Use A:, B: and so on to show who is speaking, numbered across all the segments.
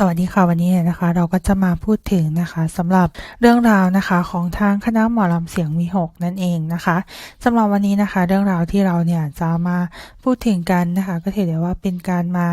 A: สวัสดีค่ะวันนี้เนี่ยนะคะ เราก็จะมาพูดถึงนะคะสำหรับเรื่องราวนะคะของทางคณะหมอลำเสียงวีหกนั่นเองนะคะสำหรับวันนี้นะคะ เรื่องราวที่เราเนี่ยจะมาพูดถึงกันนะคะ ก็ถือได้ว่าเป็นการมา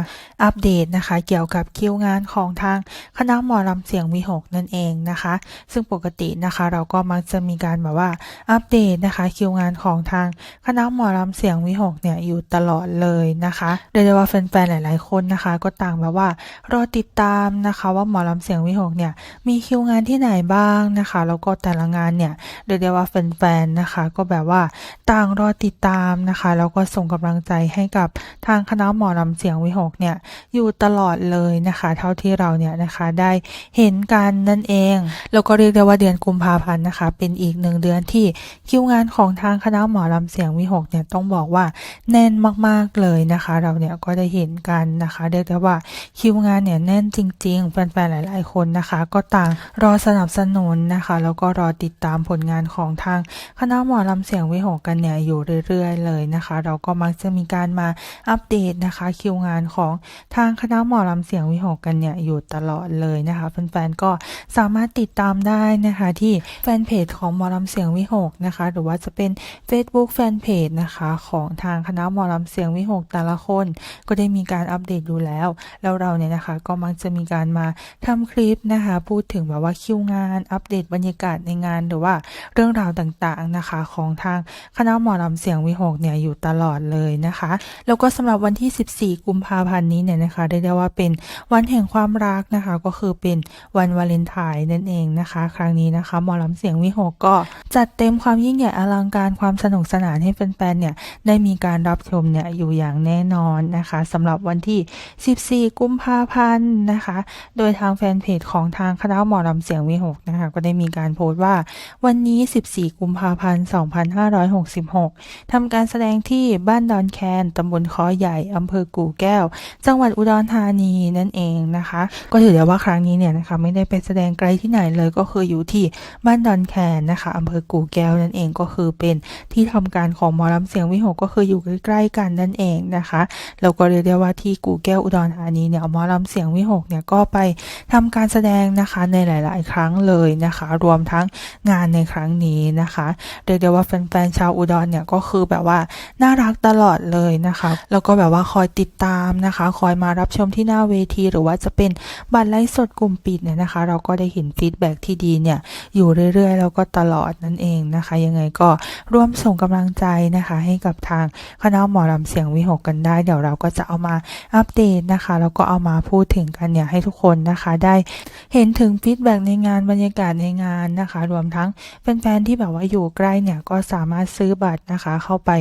A: อัปเดตนะคะ เกี่ยวกับคิวงานของทางคณะหมอลำเสียงวีหกนั่นเองนะคะ ซึ่งปกตินะคะ เราก็มักจะมีการแบบว่าอัปเดตนะคะคิวงานของทางคณะหมอลำเสียงวีหกเนี่ยอยู่ตลอดเลยนะคะเรียกได้ว่าแฟนๆหลาย ๆคนนะคะ ก็ต่างแบบว่ารอติดตามนะคะว่าหมอลำเสียงวิหกเนี่ยมีคิวงานที่ไหนบ้างนะคะ แล้วก็แต่ละงานเนี่ยเรียกได้ว่าแฟนๆนะคะ ก็แบบว่าต่างรอติดตามนะคะ แล้วก็ส่งกำลังใจให้กับทางคณะหมอลำเสียงวิหกเนี่ยอยู่ตลอดเลยนะคะ เท่าที่เราเนี่ยนะคะได้เห็นกันนั่นเอง แล้วก็เรียกได้ว่าเดือนกุมภาพันธ์นะคะ เป็นอีกหนึ่งเดือนที่คิวงานของทางคณะหมอลำเสียงวิหกเนี่ยต้องบอกว่าแน่นมากๆเลยนะคะ เราเนี่ยก็ได้เห็นกันนะคะ เรียกได้ว่าคิวงานเนี่ยแน่นจริงๆแฟนๆหลาย ๆ คนนะคะ ก็ต่างรอสนับสนุนนะคะ แล้วก็รอติดตามผลงานของทางคณะหมอลำเสียงวิหกกันเนี่ยอยู่เรื่อย ๆ เลยนะคะ เราก็มักจะมีการมาอัปเดตนะคะคิวงานของทางคณะหมอลำเสียงวิหกกันเนี่ยอยู่ตลอดเลยนะคะแฟนๆก็สามารถติดตามได้นะคะที่แฟนเพจของหมอลำเสียงวิหกนะคะ หรือว่าจะเป็น Facebook แฟนเพจนะคะของทางคณะหมอลำเสียงวิหกแต่ละคน ก็ได้มีการอัปเดตอยู่แล้ว แล้วเราเนี่ยนะคะก็มักจะมีการมาทำคลิปนะคะ พูดถึงแบบว่าคิวงาน อัปเดตบรรยากาศในงานหรือว่าเรื่องราวต่างๆนะคะ ของทางคณะหมอลำเสียงวิหกเนี่ยอยู่ตลอดเลยนะคะ แล้วก็สำหรับวันที่ 14 กุมภาพันธ์นี้เนี่ยนะคะได้ได้ว่าเป็นวันแห่งความรักนะคะ ก็คือเป็นวันวาเลนไทน์นั่นเองนะคะ ครั้งนี้นะคะหมอลำเสียงวิหกก็จัดเต็มความยิ่งใหญ่อลังการความสนุกสนานให้แฟนๆเนี่ยได้มีการรับชมเนี่ยอยู่อย่างแน่นอนนะคะสำหรับวันที่ 14 กุมภาพันธ์นะคะโดยทางแฟนเพจของทางคณะหมอลำเสียงวีหกนะ ก็ได้มีการโพสต์ว่า วันนี้ 14 กุมภาพันธ์ 2566 ทำการแสดงที่บ้านดอนแคนตำบลคอใหญ่อำเภอกู่แก้ว จังหวัดอุดรธานีนั่นเองนะคะ ก็ถือได้ว่าครั้งนี้เนี่ยนะคะไม่ได้ไปแสดงไกลที่ไหนเลยก็คืออยู่ที่บ้านดอนแคนนะคะอำเภอกู่แก้วนั่นเองก็คือเป็นที่ทำการของหมอลำเสียงวิหกก็คืออยู่ใกล้ๆกันนั่นเองนะคะแล้วก็เรียกได้ว่าที่กู่แก้วอุดรธานีเนี่ยหมอลำเสียงวิหกเนี่ยก็ไปทำการแสดงนะคะในหลาย ๆ ครั้งเลยนะคะ รวมทั้งงานในครั้งนี้นะคะเรียกได้ว่าแฟนๆชาวอุดรเนี่ยก็คือแบบว่าน่ารักตลอดเลยนะคะ แล้วก็แบบว่าคอยติดตามนะคะ คอยมารับชมที่หน้าเวที หรือว่าจะเป็นบัตรไลฟ์สดกลุ่มปิดเนี่ยนะคะ เราก็ได้เห็นฟีดแบ็ที่ดีเนี่ยอยู่เรื่อยๆ แล้วก็ตลอดนั่นเองนะคะ ยังไงก็ร่วมส่งกำลังใจนะคะ ให้กับทางคณะหมอลำเสียงวิหกกันได้ เดี๋ยวเราก็จะเอามาอัปเดตนะคะ แล้วก็เอามาพูดถึงกันเนี่ยให้ทุกคนนะคะ ได้เห็นถึงฟีดแบ็ในงานบรรยากาศในงานนะคะ รวมทั้งแฟนๆที่แบบว่าอยู่ใกล้เนี่ยก็สามารถซื้อบัตรนะคะ เข้าไป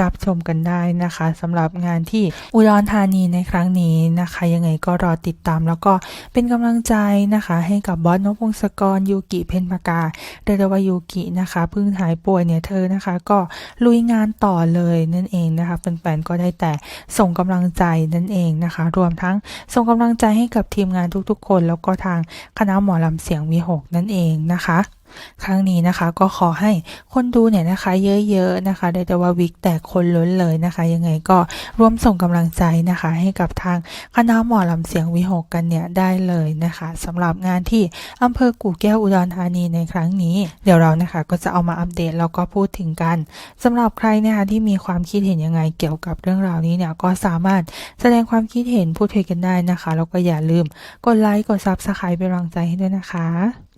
A: รับชมกันได้นะคะสำหรับงานที่อุดรธานีในครั้งนี้นะคะ ยังไงก็รอติดตามแล้วก็เป็นกำลังใจนะคะ ให้กับบอสนพงศกรยูกิเพนพกาเดรวายูกินะคะเพิ่งหายป่วยเนี่ยเธอนะคะ ก็ลุยงานต่อเลยนั่นเองนะคะแฟนๆก็ได้แต่ส่งกำลังใจนั่นเองนะคะ รวมทั้งส่งกำลังใจให้กับทีมงานทุกๆ คน แล้วก็ทางคณะหมอลำเสียงวีหกนั่นเองนะคะ ครั้งนี้นะคะก็ขอให้คนดูเนี่ยนะคะ เยอะๆนะคะได้แต่ว่าวิกแต่คนล้นเลยนะคะ ยังไงก็ร่วมส่งกำลังใจนะคะ ให้กับทางคณะหมอลำเสียงวิหกกันเนี่ยได้เลยนะคะสำหรับงานที่อำเภอกู่แก้วอุดรธานีในครั้งนี้ เดี๋ยวเรานะคะก็จะเอามาอัปเดตแล้วก็พูดถึงกันสำหรับใครนะคะที่มีความคิดเห็นยังไงเกี่ยวกับเรื่องราวนี้เนี่ยก็สามารถแสดงความคิดเห็นพูดคุยกันได้นะคะ แล้วก็อย่าลืมกดไลค์กดซับสไครป์เป็นกำลังใจให้ด้วยนะคะ